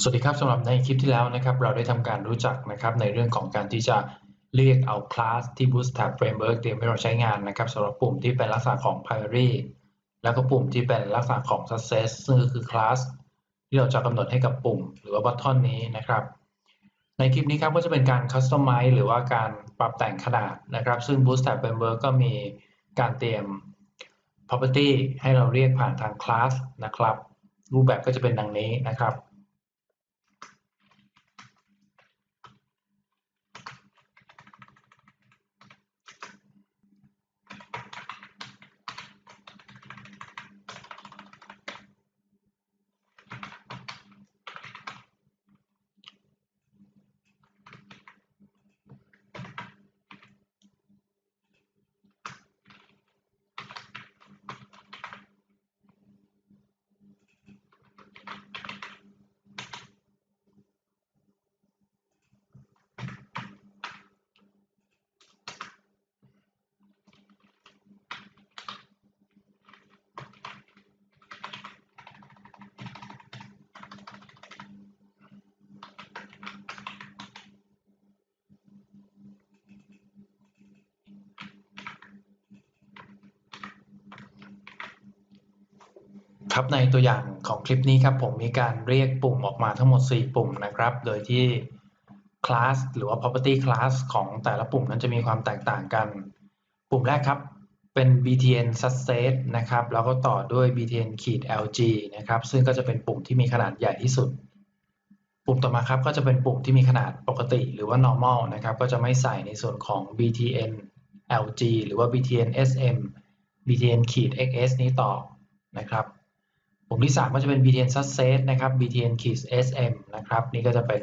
สวัสดีครับสำหรับในคลิปที่แล้วนะครับ เราได้ทำการรู้จักนะครับในเรื่องของการที่จะเรียกเอาคลาสที่ Bootstrap Framework เตรียมให้เราใช้งานนะครับสำหรับปุ่มที่เป็นลักษณะของ Primary แล้วก็ปุ่มที่เป็นลักษณะของ Success ซึ่งก็คือคลาสที่เราจะกำหนดให้กับปุ่ม หรือว่า button นี้นะครับ ในคลิปนี้ครับก็จะเป็นการ Customize หรือว่าการปรับแต่งขนาดนะครับ ซึ่ง Bootstrap Framework ก็มีการเตรียม property ให้เราเรียกผ่านทางคลาสนะครับรูปแบบก็จะเป็นดังนี้นะครับ ครับในตัวอย่างของคลิปนี้ครับผมมีการเรียกปุ่มออกมาทั้งหมด 4 ปุ่มนะครับ โดยที่ class หรือว่า property class ของแต่ละปุ่มนั้นจะมีความแตกต่างกัน ปุ่มแรกครับเป็น btn success นะครับแล้วก็ต่อด้วย btn ขีด lg นะครับซึ่งก็จะเป็นปุ่มที่มีขนาดใหญ่ที่สุด ปุ่มต่อมาครับก็จะเป็นปุ่มที่มีขนาดปกติหรือว่า normal นะครับก็จะไม่ใส่ในส่วนของ btn lg หรือว่า btn sm btn ขีด xs นี้ต่อนะครับ ปุ่มที่ 3 ก็จะเป็น btn success นะครับ btn ขีด sm นะครับ นี่ก็จะเป็น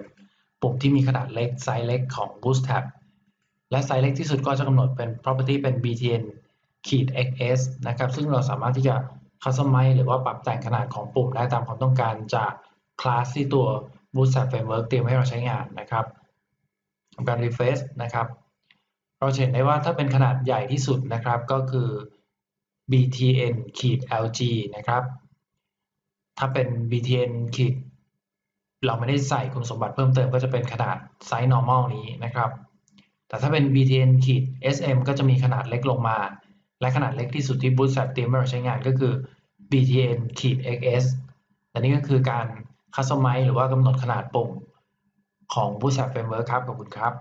ปุ่มที่มีขนาดเล็กไซส์เล็กของ bootstrap และไซส์เล็กที่สุดก็จะกำหนดเป็น property เป็น btn ขีด xs นะครับ ซึ่งเราสามารถที่จะ customize หรือว่าปรับแต่งขนาดของปุ่มได้ตามความต้องการจากคลาสที่ตัว bootstrap framework เตรียมให้เราใช้งานนะครับการ refresh นะครับ เราเห็นได้ว่าถ้าเป็นขนาดใหญ่ที่สุดนะครับก็คือ btn ขีด lg นะครับ ถ้าเป็น btn ขีดเราไม่ได้ใส่คุณสมบัติเพิ่มเติมก็จะเป็นขนาดไซส์ normal นี้นะครับ แต่ถ้าเป็น btn ขีด sm ก็จะมีขนาดเล็กลงมา และขนาดเล็กที่สุดที่ bootstrap เตรียมให้เราใช้งานก็คือ btn ขีด xs แต่นี่ก็คือการ customize หรือว่ากำหนดขนาดปุ่มของ bootstrap framework ครับขอบคุณครับ